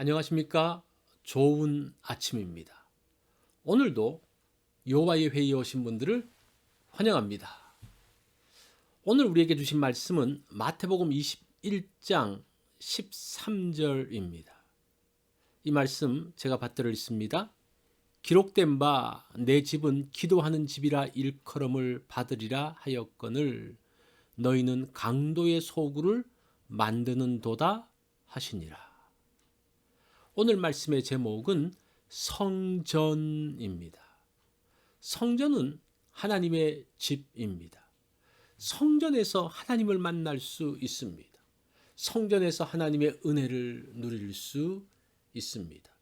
안녕하십니까? 좋은 아침입니다. 오늘도 여호와의 회의에 오신 분들을 환영합니다. 오늘 우리에게 주신 말씀은 마태복음 21장 13절입니다. 이 말씀 제가 받들어 있습니다. 기록된 바 내 집은 기도하는 집이라 일컬음을 받으리라 하였거늘 너희는 강도의 소굴을 만드는 도다 하시니라. 오늘 말씀의 제목은 성전입니다. 성전은 하나님의 집입니다. 성전에서 하나님을 만날 수 있습니다. 성전에서 하나님의 은혜를 누릴 수 있습니다.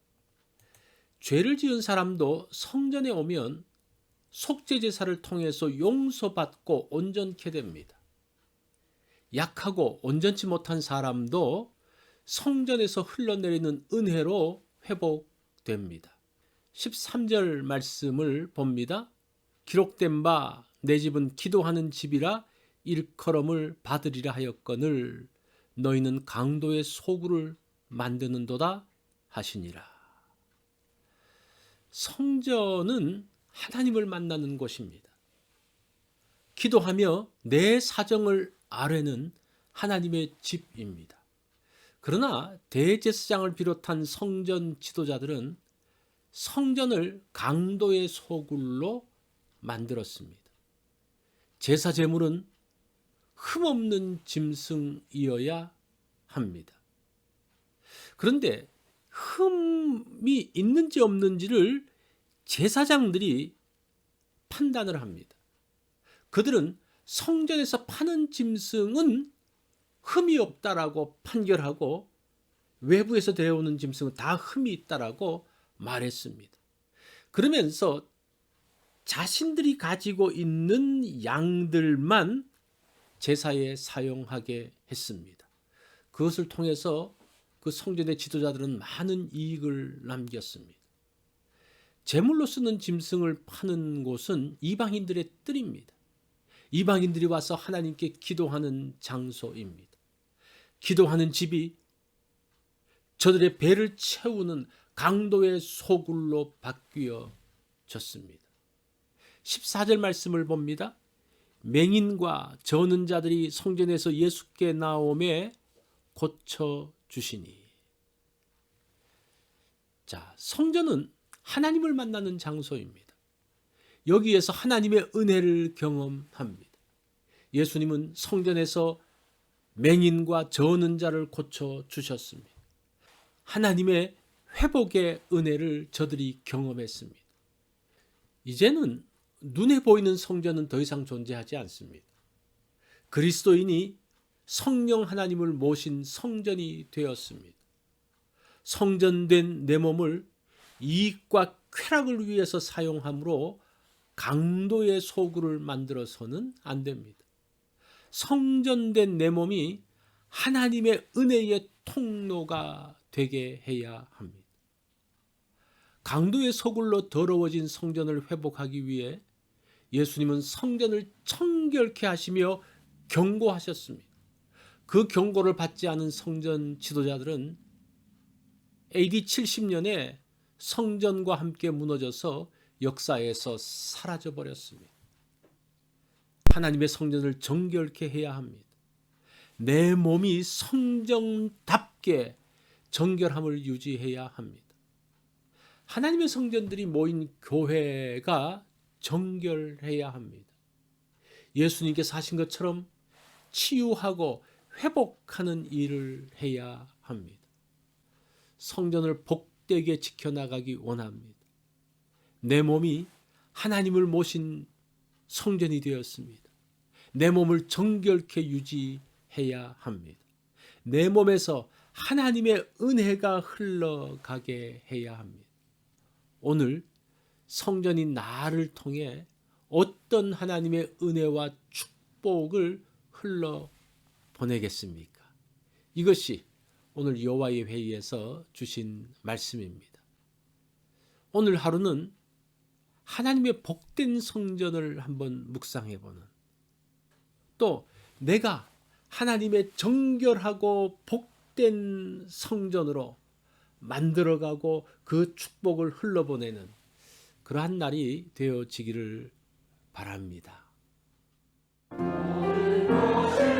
죄를 지은 사람도 성전에 오면 속죄 제사를 통해서 용서받고 온전케 됩니다. 약하고 온전치 못한 사람도 성전에서 흘러내리는 은혜로 회복됩니다. 13절 말씀을 봅니다. 기록된 바 내 집은 기도하는 집이라 일컬음을 받으리라 하였거늘 너희는 강도의 소굴을 만드는도다 하시니라. 성전은 하나님을 만나는 곳입니다. 기도하며 내 사정을 아뢰는 하나님의 집입니다. 그러나 대제사장을 비롯한 성전 지도자들은 성전을 강도의 소굴로 만들었습니다. 제사 제물은 흠없는 짐승이어야 합니다. 그런데 흠이 있는지 없는지를 제사장들이 판단을 합니다. 그들은 성전에서 파는 짐승은 흠이 없다라고 판결하고 외부에서 데려오는 짐승은 다 흠이 있다라고 말했습니다. 그러면서 자신들이 가지고 있는 양들만 제사에 사용하게 했습니다. 그것을 통해서 그 성전의 지도자들은 많은 이익을 남겼습니다. 제물로 쓰는 짐승을 파는 곳은 이방인들의 뜰입니다. 이방인들이 와서 하나님께 기도하는 장소입니다. 기도하는 집이 저들의 배를 채우는 강도의 소굴로 바뀌어졌습니다. 14절 말씀을 봅니다. 맹인과 저는 자들이 성전에서 예수께 나오매 고쳐 주시니. 자, 성전은 하나님을 만나는 장소입니다. 여기에서 하나님의 은혜를 경험합니다. 예수님은 성전에서 맹인과 저는 자를 고쳐 주셨습니다. 하나님의 회복의 은혜를 저들이 경험했습니다. 이제는 눈에 보이는 성전은 더 이상 존재하지 않습니다. 그리스도인이 성령 하나님을 모신 성전이 되었습니다. 성전된 내 몸을 이익과 쾌락을 위해서 사용함으로 강도의 소굴을 만들어서는 안 됩니다. 성전된 내 몸이 하나님의 은혜의 통로가 되게 해야 합니다. 강도의 소굴로 더러워진 성전을 회복하기 위해 예수님은 성전을 청결케 하시며 경고하셨습니다. 그 경고를 받지 않은 성전 지도자들은 AD 70년에 성전과 함께 무너져서 역사에서 사라져 버렸습니다. 하나님의 성전을 정결케 해야 합니다. 내 몸이 성전답게 정결함을 유지해야 합니다. 하나님의 성전들이 모인 교회가 정결해야 합니다. 예수님께서 하신 것처럼 치유하고 회복하는 일을 해야 합니다. 성전을 복되게 지켜나가기 원합니다. 내 몸이 하나님을 모신 성전이 되었습니다. 내 몸을 정결케 유지해야 합니다. 내 몸에서 하나님의 은혜가 흘러가게 해야 합니다. 오늘 성전이 나를 통해 어떤 하나님의 은혜와 축복을 흘러 보내겠습니까? 이것이 오늘 여호와의 회의에서 주신 말씀입니다. 오늘 하루는 하나님의 복된 성전을 한번 묵상해 보는 또 내가 하나님의 정결하고 복된 성전으로 만들어가고 그 축복을 흘러보내는 그러한 날이 되어지기를 바랍니다. 오